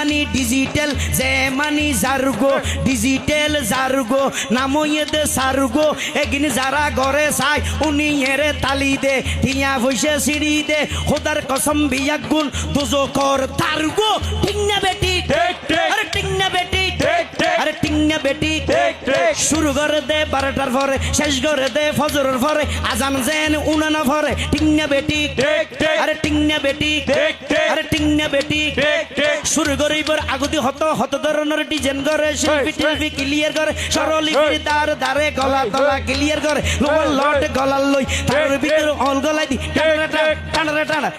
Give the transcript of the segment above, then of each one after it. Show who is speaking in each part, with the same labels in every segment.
Speaker 1: মানি digital যে মানি জারগো digital জারগো নামইয়েদ সারগো এগিন যারা ঘরে চাই উনি এরে তালি দে টিয়া ভইসে সিঁড়ি দে খোদার কসম বিয়াগুন দুজো কর তারগো ঠিক না বেটি শুরু করে দে বারোটার পরে শেষ করে দে ফজরের পরে আজান জেন উনানা পরে ঠিক না বেটি। আরে ঠিক না বেটি। আরে ঠিক না বেটি। শুরু করে এবার আগুদি হত হত ধরনের ডিজাইন করে শিল্পী টিল্পি ক্লিয়ার করে সরলি
Speaker 2: এই।
Speaker 1: তার দারে গলা তলা ক্লিয়ার করে লোয়ার লট গলার লই তার ভিতরে অল গলাই দি টানা টানা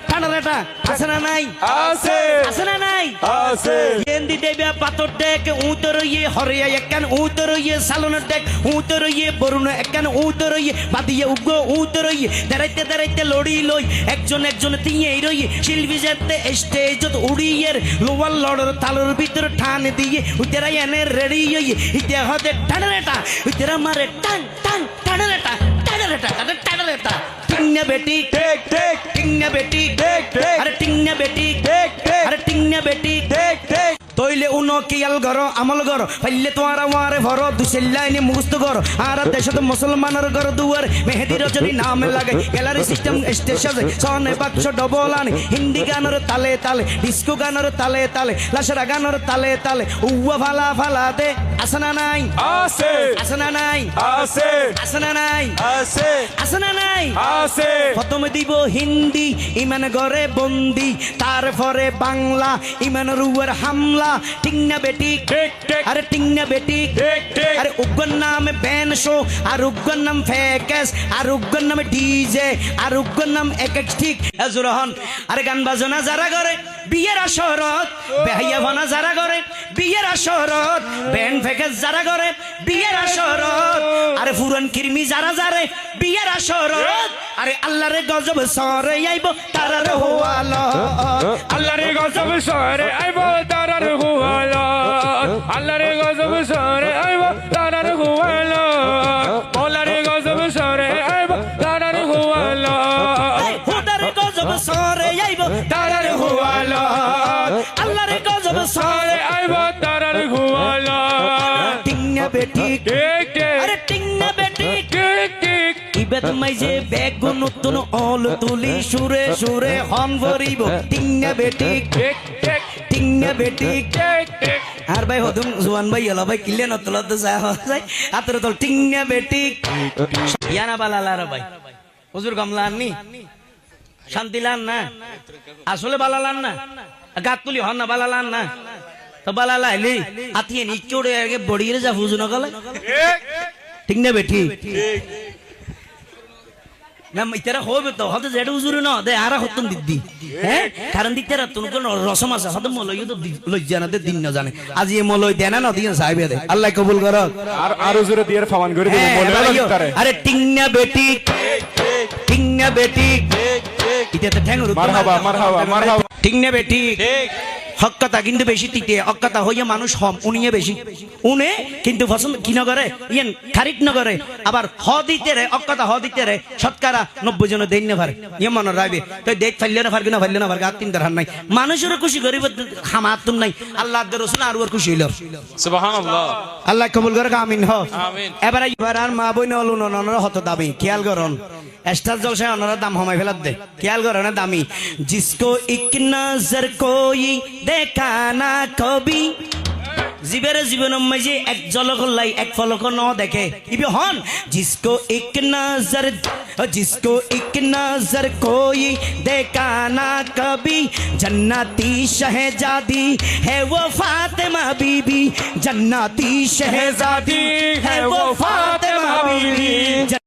Speaker 1: আছে না নাই?
Speaker 2: আছে।
Speaker 1: আছে না নাই?
Speaker 2: আছে।
Speaker 1: গেন্দি দেবে পাথর ডেক উতর ইয়ে হরিয়া একখান উতর ইয়ে সালন ডেক উতর ইয়ে বরুণ একখান উতর ইয়ে বাদিয়ে উগ্র উতর ইয়ে দাঁড়াইতে দাঁড়াইতে লড়ি লই একজন একজন তিয়ে রই শিল্পী যেতে স্টেজত উড়িয়ের লোয়ার লড়র তালুর ভিতর ঠান দিয়ে উতেরা এনে রেডি হই ইতে হতে টানরেটা উতেরা মারে টান টান টানরেটা টানরেটা টানরেটা টিংনা বেটি
Speaker 2: ঠিক ঠিক
Speaker 1: টিংনা বেটি
Speaker 2: ঠিক, ঠিক।
Speaker 1: আরে টিংনা বেটি
Speaker 2: ঠিক ঠিক
Speaker 1: আরে টিংনা বেটি
Speaker 2: ঠিক ঠিক
Speaker 1: তৈলে উনো কিয়াল গর আমল গর পাইলে তোমার আমারে ভর দুসেল্লাইনি মুস্ত গর আর দেশত মুসলমানের গর দুয়ার মেহেদি রজনী নাম লাগে গ্যালারি সিস্টেম স্টেশন সনে বাক্স ডবল আনি। হিন্দি গানের তালে তালে ডিস্কো গানের তালে তালে লাসরা গানের তালে তালে উয়া ভালা ভালা দে আসনা নাই?
Speaker 2: আছে।
Speaker 1: আসনা নাই?
Speaker 2: আছে।
Speaker 1: আসনা নাই?
Speaker 2: আছে।
Speaker 1: আসনা নাই?
Speaker 2: আছে।
Speaker 1: প্রথমে দিব হিন্দি ইমান গরে বন্দি তারপরে বাংলা ইমান উপর হামলা। ঠিক না বেটি
Speaker 2: ঠিক ঠিক
Speaker 1: আরে ঠিক না বেটি আরে উগ্র নাম ব্যান শো আর উগ্র নাম ফেকেস আর উগ্র নাম ডিজে আর উগ্র নাম এক এক ঠিক হন আরে গান বাজনা যারা করে বিয়ের আসরত বেহাইয়া ভানা যারা করে বিয়ের আসরত ব্যান ফেকেস যারা করে বিয়ের আসরত আরে ফুরন কিরমি যারা যারে বিয়ের আসরত আরে আল্লাহরে গজব সরে আইব তারার হোয়ালো
Speaker 2: আল্লাহর গজব সরে আইব তারার হুয়ালা আল্লাহর গজব সরে আইব তারার হুয়ালা মৌলার গজব সরে আইব তারার হুয়ালা
Speaker 1: হুদারে গজব সরে আইব
Speaker 2: তারার হুয়ালা
Speaker 1: আল্লাহরে গজব সরে
Speaker 2: আইব তারার হুয়ালা
Speaker 1: টিংনা বেটি
Speaker 2: ঠিক
Speaker 1: ইবেদ মাইজে বেগ নতুন অল তুলি সুরে সুরে হন ভরিব। টিংনা বেটি
Speaker 2: ঠিক ঠিক
Speaker 1: টিংনা বেটি।
Speaker 2: ঠিক ঠিক
Speaker 1: আর ভাই হদুম জুয়ান ভাই এলা ভাই কিলে নতলত যা হয় আতর তল টিংনা বেটি। ইয়ানা বালালা রে ভাই। হুজুর গামলান নি? শান্তি লান না? আসলে বালালান না? গাত তুলি হন না বালালান না? তো বালালা এলি আতিয়ে নিচোড়ে আগে বড়িয়ে যা হুজু না গলে
Speaker 2: ঠিক
Speaker 1: ঠিক না বেটি না উজুরি আরা হতন দিদি হ্যাঁ কারণ দিতারা তুমি কোন রসম আছে হতে মলই তো লজ্জা না দে দিন না জানে আজি এ মলই দেনা না দিয়ে সাহেবে দে। আল্লাহ কবুল কর
Speaker 2: আর আরও জোরে দিয়ে ফামান করে
Speaker 1: ইয়ো।
Speaker 2: তারে
Speaker 1: আরে টিংনা বেটি। টিংনা বেটি। ইতে তো ঠ্যাং রুতো
Speaker 2: মারহাবা মারহাবা মারহাবা।
Speaker 1: টিংনা বেটি। কথা কিন্তু বেশি তিতে কথা হইয়া মানুষ হম উনিয়ে বেশি। উনে কিন্তু পছন্দ কি নগরে? ইয়েন খারিক নগরে। আবার হ দিতে রে কথা হ দিতে রে শতকরা নব্বই জন দেন না পারে ইয়ে মনে রাখবে তো দেখ ফাইলে না পারবে না ফাইলে না পারবে আর তিন দরহান নাই। মানুষেরও খুশি করিব খামাতুন নাই। আল্লাহ রসুল আর ওর খুশি হইল।
Speaker 2: সুবহানাল্লাহ।
Speaker 1: আল্লাহ কবুল করে আমিন হ।
Speaker 2: আমিন।
Speaker 1: এবার এবার আর মা বই নলু ননর হত দামি খেয়াল করন। স্টার জলসায় অনরা দাম হমাই ফেলাত দে খেয়াল করন দামি জিসকো ইক নজর কোই দেখা না কবি জীবের জীবন মাঝে এক জলক লাই এক ফলক ন দেখে ইবি হন জিসকো ইক নজর जिसको एक नजर कोई देखा ना कभी जन्नती शहजादी है वो फातिमा बीबी जन्नती शहजादी है वो फातिमा बीबी